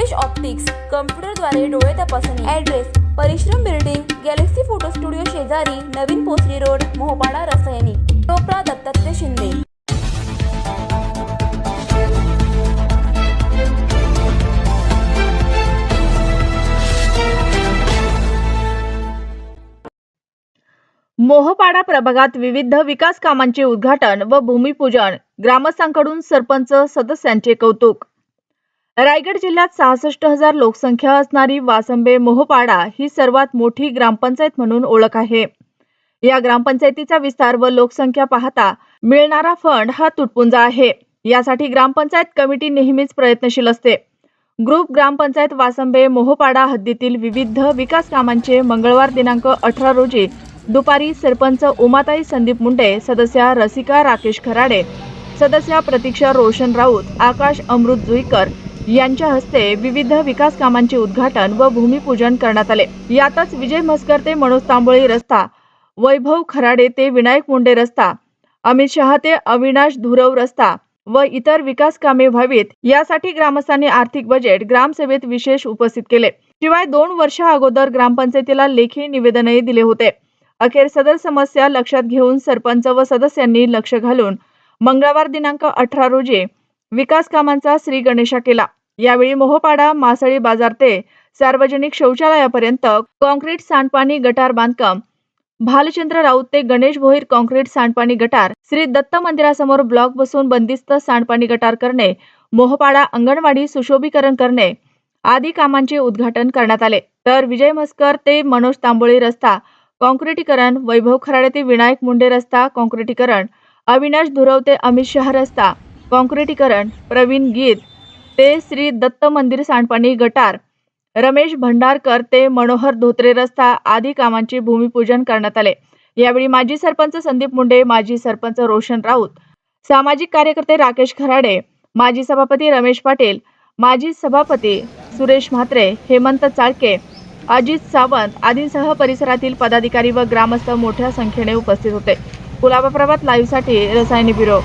Rupesh optics कम्प्युटरद्वारे डोळे तपासणी. Address परिश्रम बिल्डिंग गॅलेक्सी फोटो स्टुडिओ शेजारी नवीन पोसरी रोड मोहपाडा रसायनी. टोपरा दत्तात्रय शिंदे. मोहपाडा प्रभागात विविध विकास कामांचे उद्घाटन व भूमिपूजन ग्रामस्थांकडून सरपंच सदस्यांचे कौतुक. रायगड जिल्ह्यात सहासष्ट हजार लोकसंख्या असणारी वासंबे मोहपाडा ही सर्वात मोठी ग्रामपंचायत म्हणून ओळख आहे. या ग्रामपंचायतीचा विस्तार व लोकसंख्या पाहता मिळणारा फंड हा तुटपुंजा आहे. यासाठी ग्रामपंचायत कमिटी नेहमीच प्रयत्नशील असते. ग्रुप ग्रामपंचायत वासंबे मोहपाडा हद्दीतील विविध विकास कामांचे मंगळवार दिनांक अठरा रोजी दुपारी सरपंच उमाताई संदीप मुंडे सदस्या रसिका राकेश खराडे सदस्या प्रतीक्षा रोशन राऊत आकाश अमृत जुईकर यांच्या हस्ते विविध विकास कामांचे उद्घाटन व भूमिपूजन करण्यात आले. यातच विजय म्हसकर ते मनोज तांबोळी रस्ता वैभव खराडे ते विनायक मुंडे रस्ता अमित शहा ते अविनाश धुरव रस्ता व इतर विकास कामे व्हावीत. यासाठी ग्रामस्थांनी आर्थिक बजेट ग्रामसभेत विशेष उपस्थित केले. शिवाय दोन वर्ष अगोदर ग्रामपंचायतीला लेखी निवेदनही दिले होते. अखेर सदर समस्या लक्षात घेऊन सरपंच व सदस्यांनी लक्ष घालून मंगळवार दिनांक अठरा रोजी विकास कामांचा श्री गणेशा केला. यावेळी मोहपाडा मासळी बाजार ते सार्वजनिक शौचालयापर्यंत कॉन्क्रीट सांडपाणी गटार बांधकाम. भालचंद्र राऊत ते गणेश भोईर कॉन्क्रीट सांडपाणी गटार. श्री दत्त मंदिरासमोर ब्लॉक बसून बंदिस्त सांडपाणी गटार करणे. मोहपाडा अंगणवाडी सुशोभीकरण करणे. आदी कामांचे उद्घाटन करण्यात आले. तर विजय मस्कर ते मनोज तांबोळी रस्ता. कॉन्क्रिटीकरण वैभव खराडे ते विनायक मुंडे रस्ता. कॉन्क्रिटीकरण अविनाश धुरव ते अमित शहा रस्ता. कॉन्क्रिटीकरण प्रवीण गीत. ते श्री दत्त मंदिर सांडपाणी गटार रमेश भंडारकर ते मनोहर धोत्रे रस्ता आदी कामांचे भूमिपूजन करण्यात आले. यावेळी माजी सरपंच संदीप मुंडे माजी सरपंच रोशन राऊत सामाजिक कार्यकर्ते राकेश खराडे माजी सभापती रमेश पाटील माजी सभापती सुरेश म्हात्रे हेमंत चाळके अजित सावंत आदींसह परिसरातील पदाधिकारी व ग्रामस्थ मोठ्या संख्येने उपस्थित होते. कुलाबा प्रभात लाईव्हसाठी रसायनी ब्युरो.